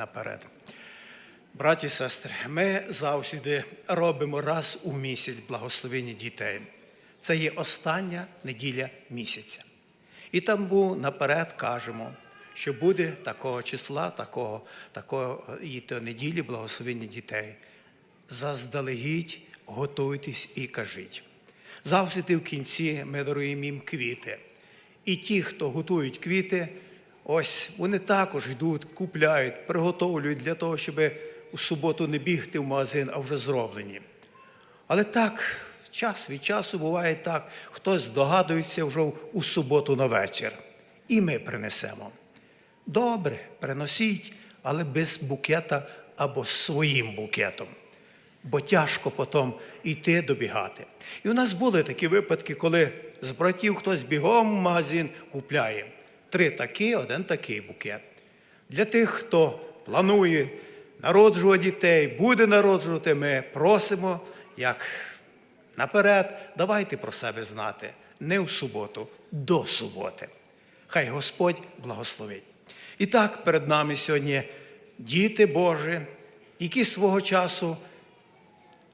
наперед. Браті і сестри, ми завжди робимо раз у місяць благословення дітей. Це є остання неділя місяця. І там був наперед кажемо, що буде такого числа, такого, такого і то неділі благословення дітей. Заздалегідь готуйтесь і кажіть. Завжди в кінці ми даруємо їм квіти. І ті, хто готують квіти, ось вони також йдуть, купляють, приготовлюють для того, щоб у суботу не бігти в магазин, а вже зроблені. Але так, час від часу буває так, хтось здогадується вже у суботу на вечір. І ми принесемо. Добре, приносіть, але без букета або своїм букетом. Бо тяжко потім йти добігати. І у нас були такі випадки, коли з братів хтось бігом в магазин купляє три такі, один такий букет. Для тих, хто планує народжувати дітей, буде народжувати, ми просимо, як наперед, давайте про себе знати. Не в суботу, до суботи. Хай Господь благословить. І так перед нами сьогодні діти Божі, які свого часу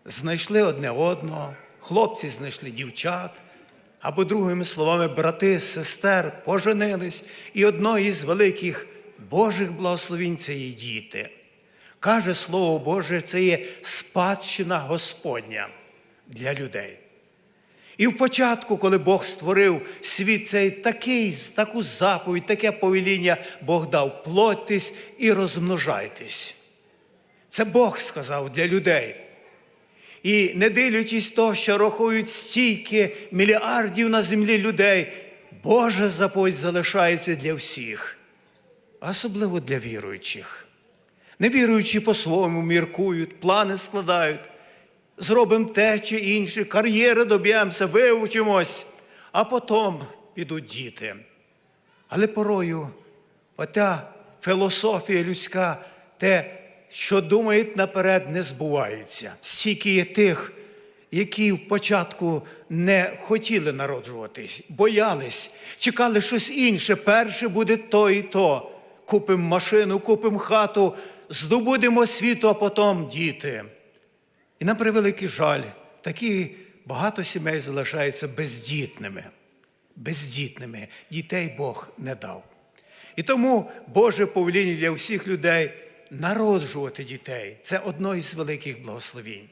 знайшли одне одного, хлопці знайшли дівчат, або, другими словами, брати, сестер поженились, і одно із великих Божих благословень це є діти. Каже Слово Боже, це є спадщина Господня для людей. І в початку, коли Бог створив світ, цей такий, таку заповідь, таке повеління Бог дав плодьтесь і розмножайтесь. Це Бог сказав для людей. І не дивлячись того, що рахують стільки мільярдів на землі людей, Божа заповідь залишається для всіх, особливо для віруючих. Невіруючі по-своєму міркують, плани складають, зробимо те чи інше, кар'єри доб'ємося, вивчимось, а потім підуть діти. Але порою ота філософія людська, те, що думають наперед, не збувається. Стільки є тих, які в початку не хотіли народжуватись, боялись, чекали щось інше. Перше буде то і то. Купимо машину, купимо хату, здобудемо світу, а потім діти. І на превеликий жаль, такі багато сімей залишаються бездітними. Бездітними. Дітей Бог не дав. І тому Боже повеління для всіх людей народжувати дітей це одно із великих благословінь.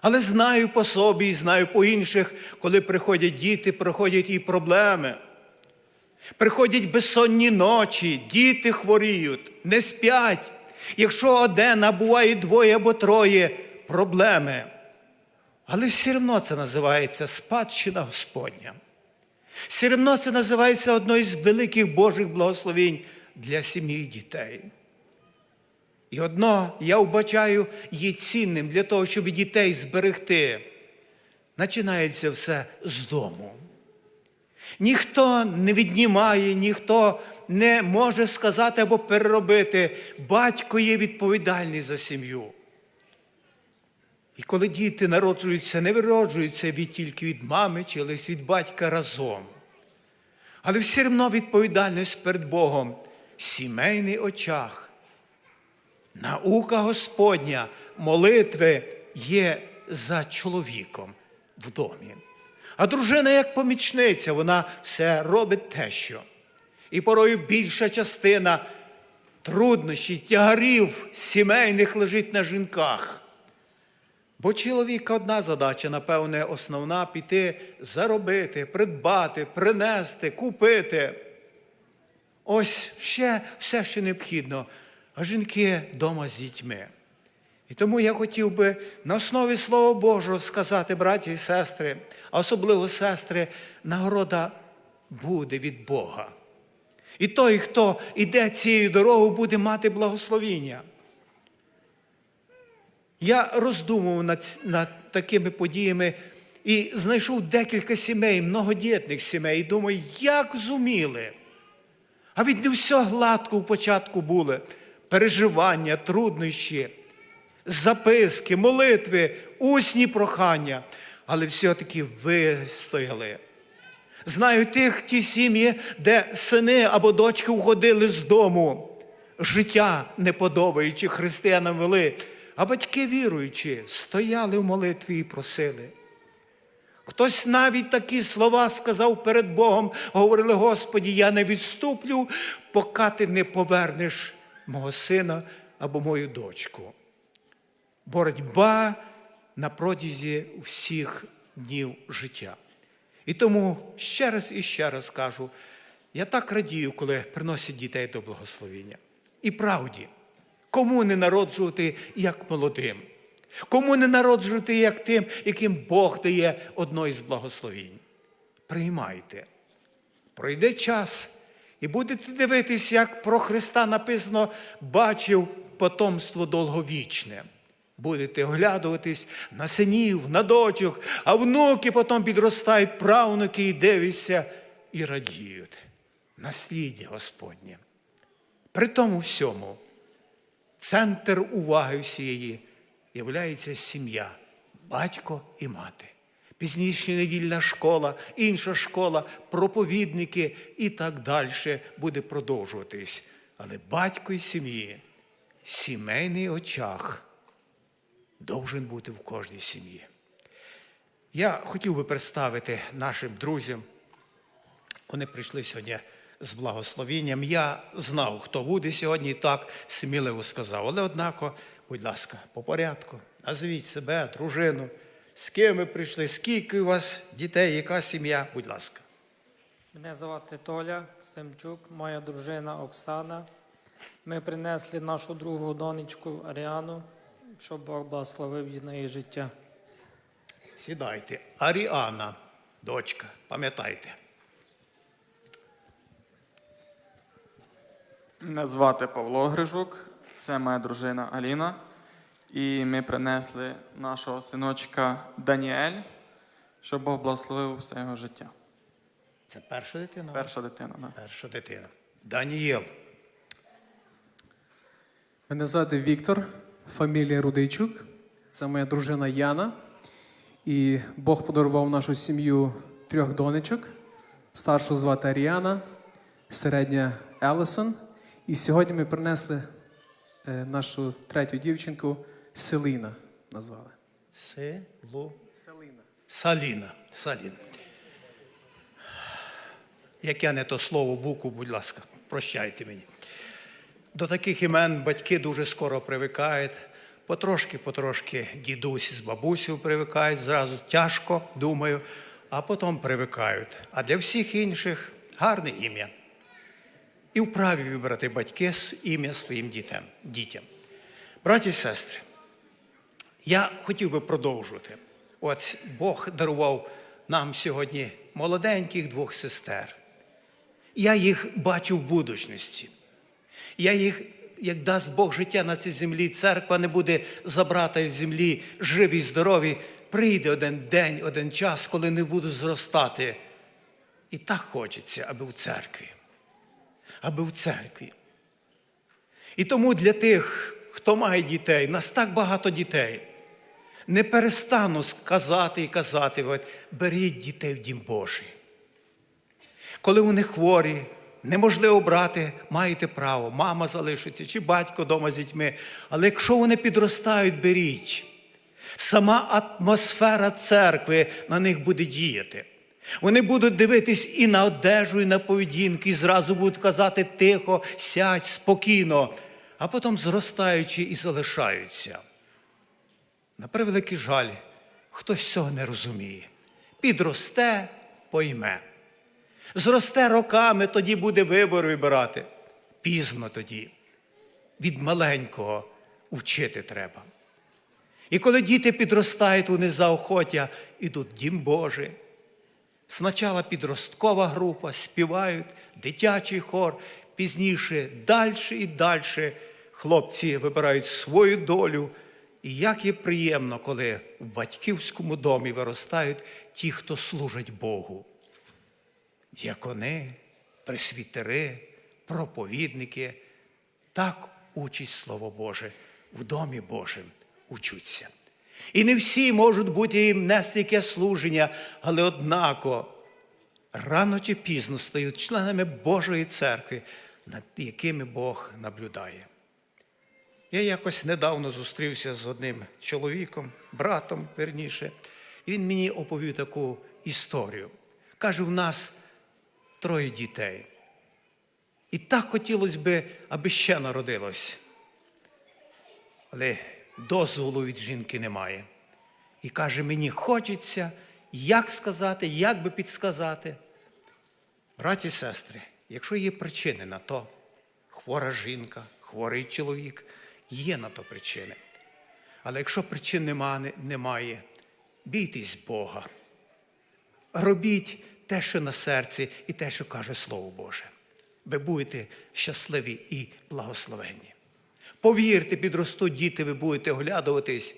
Але знаю по собі і знаю по інших, коли приходять діти, приходять і проблеми. Приходять безсонні ночі, діти хворіють, не спять. Якщо один, а буває двоє або троє проблеми. Але все одно це називається спадщина Господня. Все одно це називається одною з великих Божих благословень для сім'ї дітей. І одно я вбачаю є цінним для того, щоб дітей зберегти. Починається все з дому. Ніхто не віднімає, ніхто не може сказати або переробити. Батько є відповідальний за сім'ю. І коли діти народжуються, не вироджуються від тільки від мами чи лише від батька разом. Але все одно відповідальність перед Богом, сімейний очах. Наука Господня, молитви є за чоловіком в домі. А дружина, як помічниця, вона все робить те, що. І порою більша частина труднощів, тягарів сімейних лежить на жінках. Бо чоловіка одна задача, напевне, основна піти заробити, придбати, принести, купити. Ось ще все, що необхідно, а жінки вдома з дітьми. І тому я хотів би на основі Слова Божого сказати, браті і сестри, а особливо сестри, нагорода буде від Бога. І той, хто йде цією дорогою, буде мати благословіння. Я роздумував над, над такими подіями і знайшов декілька сімей, многодітних сімей, і думаю, як зуміли. А від не все гладко в початку були переживання, труднощі, записки, молитви, усні прохання, але все-таки вистояли. Знаю тих ті сім'ї, де сини або дочки уходили з дому, життя не подобаючи християнам вели, а батьки віруючи, стояли в молитві і просили. Хтось навіть такі слова сказав перед Богом, говорили, Господі, я не відступлю, поки ти не повернеш мого сина або мою дочку. Боротьба на протязі всіх днів життя. І тому ще раз і ще раз кажу, я так радію, коли приносять дітей до благословення. І правді, кому не народжувати як молодим, кому не народжувати як тим, яким Бог дає одно із благословінь. Приймайте. Пройде час, і будете дивитись, як про Христа написано, бачив потомство довговічне. Будете оглядуватись на синів, на дочок, а внуки потім підростають правнуки і дивишся і радіють. Насліддя Господнє. При тому всьому центр уваги всієї являється сім'я, батько і мати. Пізніше недільна школа, інша школа, проповідники і так далі буде продовжуватись. Але батько і сім'ї, сімейний очах должен бути в кожній сім'ї. Я хотів би представити нашим друзям. Вони прийшли сьогодні з благословенням. Я знав, хто буде сьогодні, і так сміливо сказав. Але однако, будь ласка, по порядку, назвіть себе, дружину, з ким ви прийшли, скільки у вас дітей, яка сім'я, будь ласка. Мене звати Толя Семчук, моя дружина Оксана. Ми принесли нашу другу донечку Аріану, щоб Бог благословив її на її життя. Сідайте. Аріана, дочка, пам'ятайте. Мене звати Павло Грижук, це моя дружина Аліна. І ми принесли нашого синочка Даніель, щоб Бог благословив все його життя. Це перша дитина? Перша дитина. Да. Перша дитина. Данієл. Мене звати Віктор, фамілія Рудийчук. Це моя дружина Яна. І Бог подарував нашу сім'ю трьох донечок. Старшу звати Аріана, середня Елісон. І сьогодні ми принесли е, нашу третю дівчинку Селіна назвали. Селу. Селіна. Саліна. Саліна. Яке не то слово, букву, будь ласка, прощайте мені. До таких імен батьки дуже скоро привикають. Потрошки, потрошки дідусь з бабусею привикають, зразу тяжко, думаю, а потім привикають. А для всіх інших гарне ім'я. І вправі вибрати батьки ім'я своїм дітям. дітям. Браті і сестри, я хотів би продовжувати. От Бог дарував нам сьогодні молоденьких двох сестер. Я їх бачу в будучності. Я їх, як дасть Бог життя на цій землі, церква не буде забрата з землі живі, й здорові. Прийде один день, один час, коли не буду зростати. І так хочеться, аби в церкві. Аби в церкві. І тому для тих, хто має дітей, нас так багато дітей. Не перестану сказати і казати, беріть дітей в дім Божий. Коли вони хворі, неможливо брати, маєте право, мама залишиться чи батько вдома з дітьми. Але якщо вони підростають, беріть. Сама атмосфера церкви на них буде діяти. Вони будуть дивитись і на одежу, і на поведінку, і зразу будуть казати тихо, сядь, спокійно, а потім зростаючи і залишаються. На превеликий жаль, хтось цього не розуміє. Підросте, пойме. Зросте роками, тоді буде вибор вибирати. Пізно тоді. Від маленького вчити треба. І коли діти підростають, вони заохотя, ідуть дім Божий. Спочатку підросткова група, співають, дитячий хор, пізніше далі і далі хлопці вибирають свою долю. І як є приємно, коли в батьківському домі виростають ті, хто служать Богу. Дякони, пресвітери, проповідники. Так учить Слово Боже в домі Божим учуться. І не всі можуть бути їм нести яке служення, але однако рано чи пізно стають членами Божої церкви, над якими Бог наблюдає. Я якось недавно зустрівся з одним чоловіком, братом верніше, і він мені оповів таку історію. Каже, в нас троє дітей. І так хотілося б, аби ще народилось. Але дозволу від жінки немає. І каже, мені хочеться, як сказати, як би підсказати. Браті і сестри, якщо є причини на то, хвора жінка, хворий чоловік, є на то причини. Але якщо причин нема- немає, бійтесь Бога. Робіть те, що на серці, і те, що каже Слово Боже. Ви будете щасливі і благословенні. Повірте, підростуть діти, ви будете оглядуватись,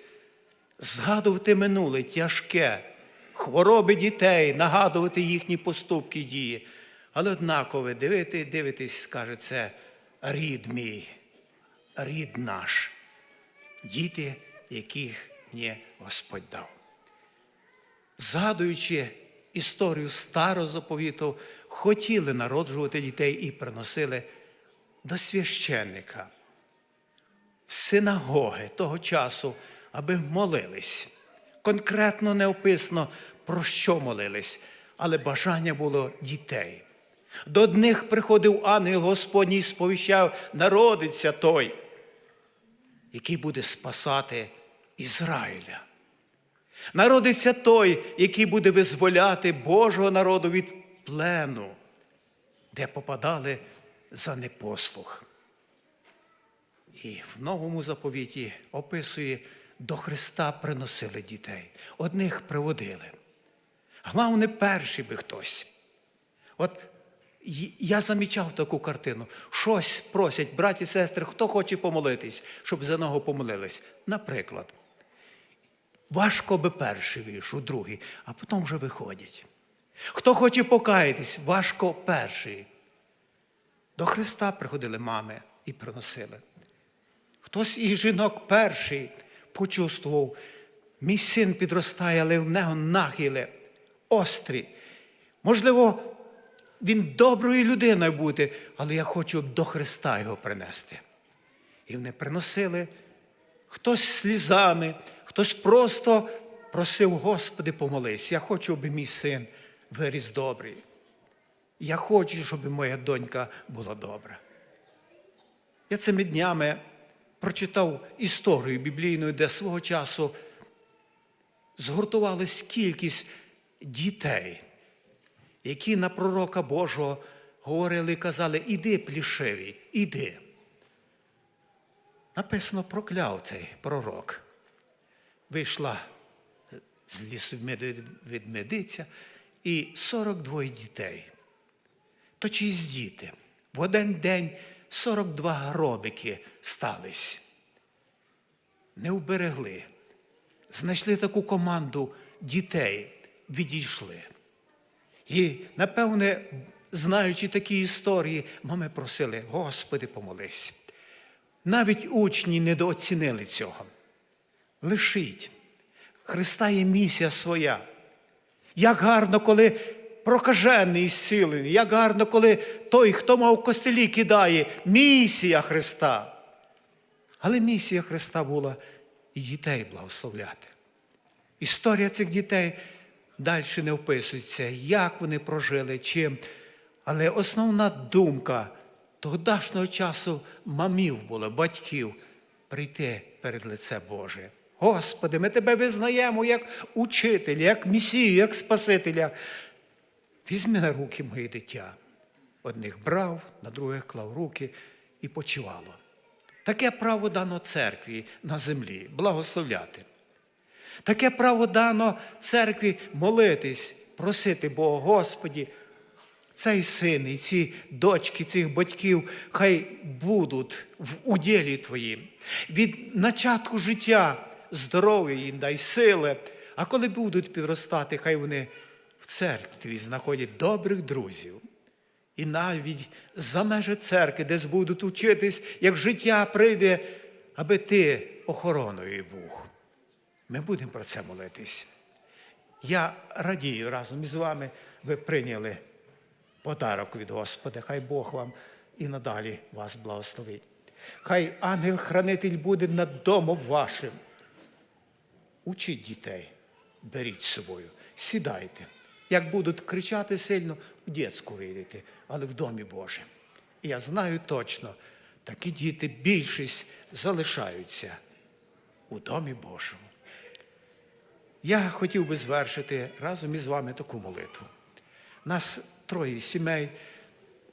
згадувати минуле тяжке, хвороби дітей, нагадувати їхні поступки дії. Але однаково ви дивите, дивитесь, скаже, це рід мій, рід наш, діти, яких мені Господь дав. Згадуючи історію старого заповіту, хотіли народжувати дітей і приносили до священника в синагоги того часу, аби молились. Конкретно не описано, про що молились, але бажання було дітей. До одних приходив ангел Господній і сповіщав, народиться той, який буде спасати Ізраїля. Народиться той, який буде визволяти Божого народу від плену, де попадали за непослух. І в новому заповіті описує, до Христа приносили дітей. Одних приводили. Головне, перший би хтось. От я замічав таку картину. Щось просять, браті сестри, хто хоче помолитись, щоб за нього помолились. Наприклад, важко би перший вийшов, другий, а потім вже виходять. Хто хоче покаятись, важко перший. До Христа приходили мами і приносили. Хтось із жінок перший почувствував, мій син підростає, але в нього нахили, острі. Можливо, він доброю людиною буде, але я хочу до Христа його принести. І вони приносили хтось слізами, хтось просто просив, Господи, помолись. Я хочу, аби мій син виріс добрий. Я хочу, щоб моя донька була добра. Я цими днями прочитав історію біблійну, де свого часу згуртувалась кількість дітей, які на пророка Божого говорили і казали, іди, плішивий, іди. Написано, прокляв цей пророк. Вийшла з лісу меди- ведмедиця і 42 дітей. То чиїсь діти. В один день 42 гробики стались. Не вберегли. Знайшли таку команду дітей, відійшли. І, напевне, знаючи такі історії, мами просили, Господи, помолись. Навіть учні недооцінили цього. Лишіть. Христа є місія своя. Як гарно, коли прокажений зцілений, як гарно, коли той, хто мав костелі, кидає, місія Христа. Але місія Христа була і дітей благословляти. Історія цих дітей далі не вписується, як вони прожили, чим. Але основна думка тогдашнього часу мамів була, батьків, прийти перед лице Боже. Господи, ми тебе визнаємо як учителя, як Месію, як Спасителя. Візьми на руки моє дитя. Одних брав, на других клав руки і почувало. Таке право дано церкві на землі благословляти. Таке право дано церкві молитись, просити Бога, Господі, цей син і ці дочки цих батьків хай будуть в уділі Твоїм. Від начатку життя здоров'я їм дай сили, а коли будуть підростати, хай вони в церкві знаходять добрих друзів. І навіть за межі церкви, десь будуть учитись, як життя прийде, аби ти охороною був. Ми будемо про це молитись. Я радію разом із вами, ви прийняли подарок від Господа. Хай Бог вам і надалі вас благословить. Хай ангел-хранитель буде над домом вашим. Учіть дітей, беріть з собою, сідайте. Як будуть кричати сильно, в дітську вийдете, але в домі Божому. І я знаю точно, такі діти більшість залишаються у домі Божому. Я хотів би звершити разом із вами таку молитву. Нас троє сімей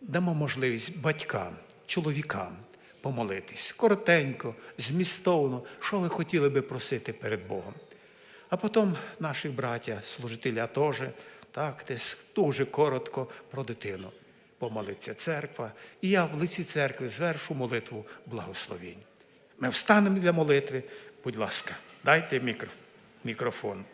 дамо можливість батькам, чоловікам помолитись коротенько, змістовно, що ви хотіли би просити перед Богом. А потім наші браття, служителя теж, так, десь дуже коротко про дитину. Помолиться церква, і я в лиці церкви звершу молитву благословінь. Ми встанемо для молитви. Будь ласка, дайте мікроф- мікрофон.